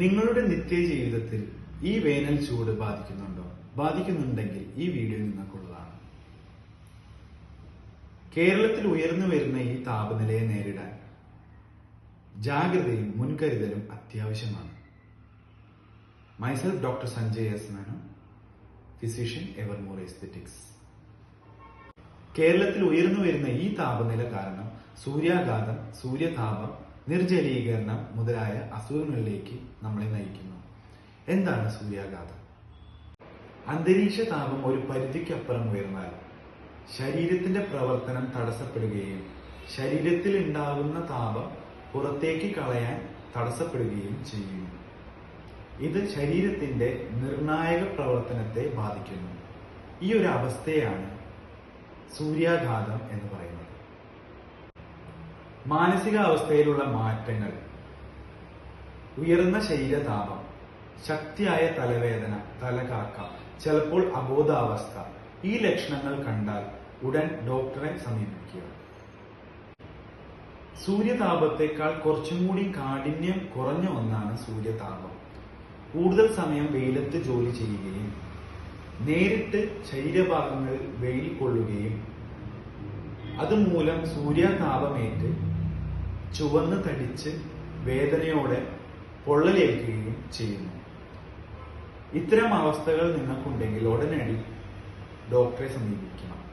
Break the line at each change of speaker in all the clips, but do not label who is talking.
നിങ്ങളുടെ നിത്യ ജീവിതത്തിൽ ഈ വേനൽ ചൂട് ബാധിക്കുന്നുണ്ടോ? ബാധിക്കുന്നുണ്ടെങ്കിൽ ഈ വീഡിയോ നിങ്ങൾക്കുള്ളതാണ്. കേരളത്തിൽ ഉയർന്നു വരുന്ന ഈ താപനിലയെ നേരിടാൻ ജാഗ്രതയും മുൻകരുതലും അത്യാവശ്യമാണ്. മൈസെൽഫ് ഡോക്ടർ സഞ്ജയ് എസ് മാനോ ഫിസിഷ്യൻ എവർ മോർ എസ്തെറ്റിക്സ് കേരളത്തിൽ ഉയർന്നു വരുന്ന ഈ താപനില കാരണം സൂര്യാഘാതം സൂര്യതാപം നിർജലീകരണം മുതലായ അസുഖങ്ങളിലേക്ക് നമ്മളെ നയിക്കുന്നു. എന്താണ് സൂര്യാഘാതം? അന്തരീക്ഷ താപം ഒരു പരിധിക്കപ്പുറം ഉയർന്നാൽ ശരീരത്തിന്റെ പ്രവർത്തനം തടസ്സപ്പെടുകയും ശരീരത്തിൽ ഉണ്ടാകുന്ന താപം പുറത്തേക്ക് കളയാൻ തടസ്സപ്പെടുകയും ചെയ്യുന്നു ഇത് ശരീരത്തിന്റെ നിർണായക പ്രവർത്തനത്തെ ബാധിക്കുന്നു. ഈ ഒരു അവസ്ഥയാണ് സൂര്യാഘാതം എന്ന് പറയുന്നത്. മാനസികാവസ്ഥയിലുള്ള മാറ്റങ്ങൾ. ഉയർന്ന ശരീരതാപം ശക്തിയായ തലവേദന തലകാക്ക ചിലപ്പോൾ അബോധാവസ്ഥ. ഈ ലക്ഷണങ്ങൾ കണ്ടാൽ ഉടൻ ഡോക്ടറെ സമീപിക്കുക. സൂര്യതാപത്തെക്കാൾ കുറച്ചും കൂടി കാഠിന്യം കുറഞ്ഞ ഒന്നാണ് സൂര്യതാപം. കൂടുതൽ സമയം വെയിലത്ത് ജോലി ചെയ്യുകയും നേരിട്ട് ശരീരഭാഗങ്ങളിൽ വെയിൽ കൊള്ളുകയും അതുമൂലം സൂര്യതാപമേറ്റ് ചുവന്ന് തടിച്ച് വേദനയോടെ പൊള്ളലേൽക്കുകയും ചെയ്യുന്നു. ഇത്തരം അവസ്ഥകൾ നിങ്ങൾക്കുണ്ടെങ്കിൽ ഉടനടി ഡോക്ടറെ സമീപിക്കണം.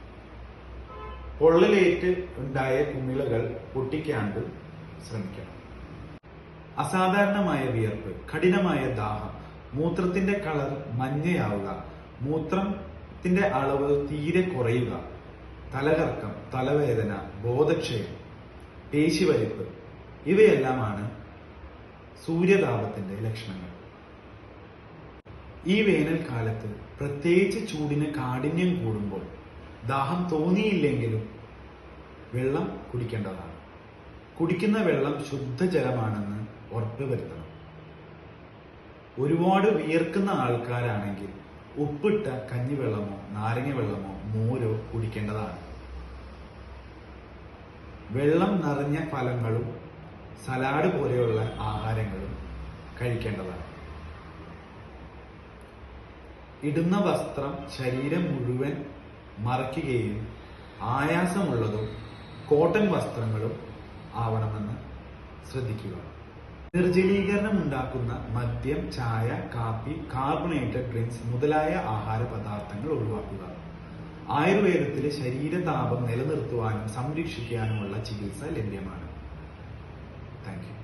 പൊള്ളലേറ്റ് ഉണ്ടായ കുമിളകൾ പൊട്ടിക്കാണ്ട് ശ്രമിക്കണം. അസാധാരണമായ വിയർപ്പ് കഠിനമായ ദാഹം മൂത്രത്തിന്റെ കളർ മഞ്ഞയാവുക മൂത്രത്തിന്റെ അളവ് തീരെ കുറയുക തലകറക്കം തലവേദന ബോധക്ഷയം പേശിവലിപ്പ് ഇവയെല്ലാമാണ് സൂര്യതാപത്തിന്റെ ലക്ഷണങ്ങൾ. ഈ വേനൽക്കാലത്ത് പ്രത്യേകിച്ച് ചൂടിന് കാഠിന്യം കൂടുമ്പോൾ ദാഹം തോന്നിയില്ലെങ്കിലും വെള്ളം കുടിക്കേണ്ടതാണ്. കുടിക്കുന്ന വെള്ളം ശുദ്ധജലമാണെന്ന് ഉറപ്പുവരുത്തണം ഒരുപാട് വിയർക്കുന്ന ആൾക്കാരാണെങ്കിൽ ഉപ്പിട്ട കഞ്ഞിവെള്ളമോ നാരങ്ങ വെള്ളമോ മോരോ കുടിക്കേണ്ടതാണ്. വെള്ളം നിറഞ്ഞ ഫലങ്ങളും സലാഡ് പോലെയുള്ള ആഹാരങ്ങളും കഴിക്കേണ്ടതാണ്. ഇടുന്ന വസ്ത്രം ശരീരം മുഴുവൻ മറയ്ക്കുകയും ആയാസമുള്ളതും കോട്ടൺ വസ്ത്രങ്ങളും ആവണമെന്ന് ശ്രദ്ധിക്കുക. നിർജലീകരണം ഉണ്ടാക്കുന്ന മദ്യം ചായ കാപ്പി കാർബണേറ്റഡ് ഡ്രിങ്ക്സ് മുതലായ ആഹാര പദാർത്ഥങ്ങൾ ഒഴിവാക്കുക. ആയുർവേദത്തിൽ ശരീരതാപം നിലനിർത്തുവാനും സംരക്ഷിക്കാനുമുള്ള ചികിത്സ ലഭ്യമാണ്. Thank you